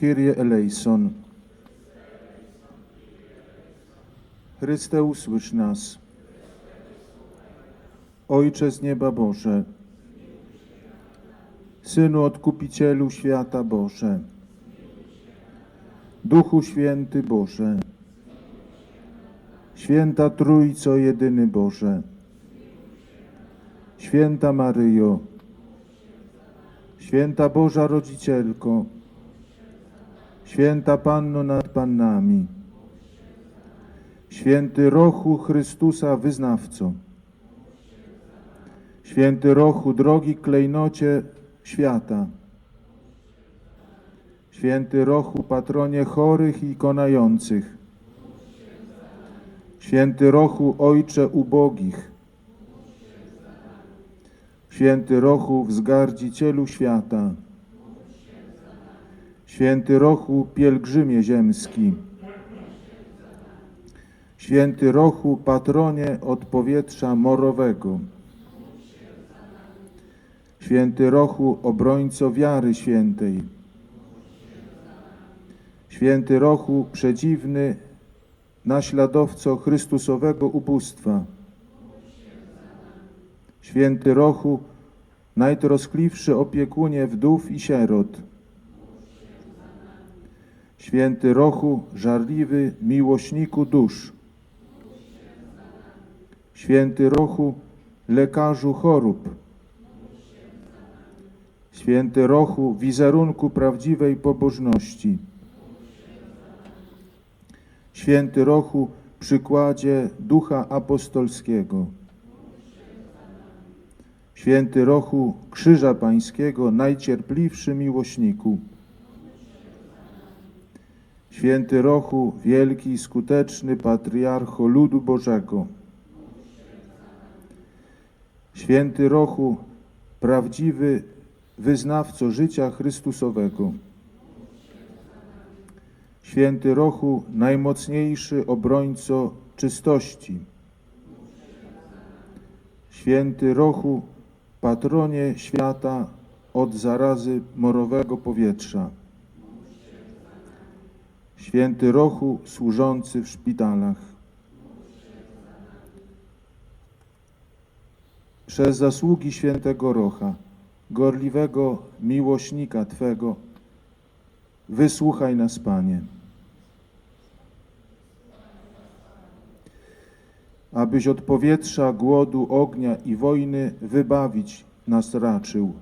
Kyrie eleison. Chryste, usłysz nas. Ojcze z nieba Boże, Synu Odkupicielu świata Boże, Duchu Święty Boże, Święta Trójco Jedyny Boże, Święta Maryjo, Święta Boża Rodzicielko, Święta Panno nad Pannami, Święty Rochu Chrystusa Wyznawco, Święty Rochu drogi klejnocie świata, Święty Rochu patronie chorych i konających, Święty Rochu Ojcze ubogich, Święty Rochu wzgardzicielu świata, Święty Rochu pielgrzymie ziemski, Święty Rochu patronie od powietrza morowego, Święty Rochu obrońco wiary świętej, Święty Rochu przedziwny naśladowco Chrystusowego ubóstwa, Święty Rochu najtroskliwszy opiekunie wdów i sierot, Święty Rochu żarliwy miłośniku dusz, Święty Rochu lekarzu chorób, Święty Rochu wizerunku prawdziwej pobożności, Święty Rochu przykładzie ducha apostolskiego, Święty Rochu Krzyża Pańskiego najcierpliwszy miłośniku, Święty Rochu wielki i skuteczny patriarcho ludu Bożego, Święty Rochu prawdziwy wyznawco życia Chrystusowego, Święty Rochu najmocniejszy obrońco czystości, Święty Rochu patronie świata od zarazy morowego powietrza, Święty Rochu służący w szpitalach. Przez zasługi świętego Rocha, gorliwego miłośnika Twego, wysłuchaj nas, Panie. Abyś od powietrza, głodu, ognia i wojny wybawić nas raczył.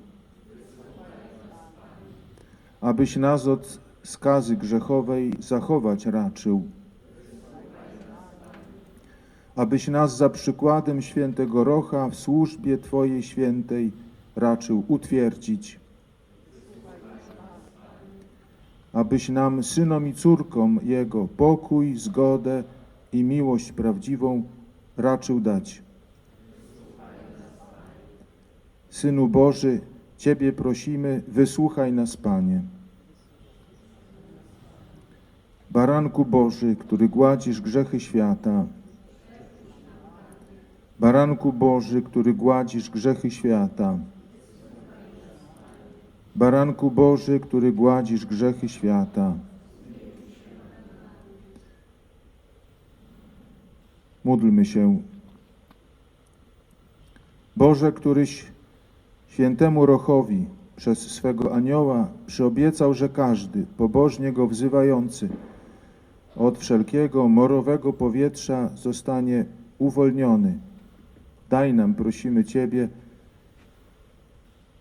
Abyś nas od skazy grzechowej zachować raczył. Abyś nas za przykładem świętego Rocha w służbie Twojej świętej raczył utwierdzić. Abyś nam, synom i córkom Jego, pokój, zgodę i miłość prawdziwą raczył dać. Synu Boży, Ciebie prosimy, wysłuchaj nas, Panie. Baranku Boży, który gładzisz grzechy świata. Baranku Boży, który gładzisz grzechy świata. Baranku Boży, który gładzisz grzechy świata. Módlmy się. Boże, któryś świętemu Rochowi przez swego anioła przyobiecał, że każdy pobożnie go wzywający od wszelkiego morowego powietrza zostanie uwolniony. Daj nam, prosimy Ciebie,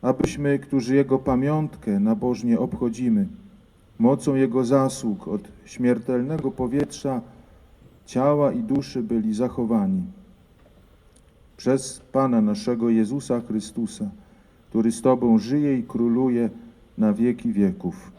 abyśmy, którzy Jego pamiątkę nabożnie obchodzimy, mocą Jego zasług od śmiertelnego powietrza ciała i duszy byli zachowani. Przez Pana naszego Jezusa Chrystusa, który z Tobą żyje i króluje na wieki wieków.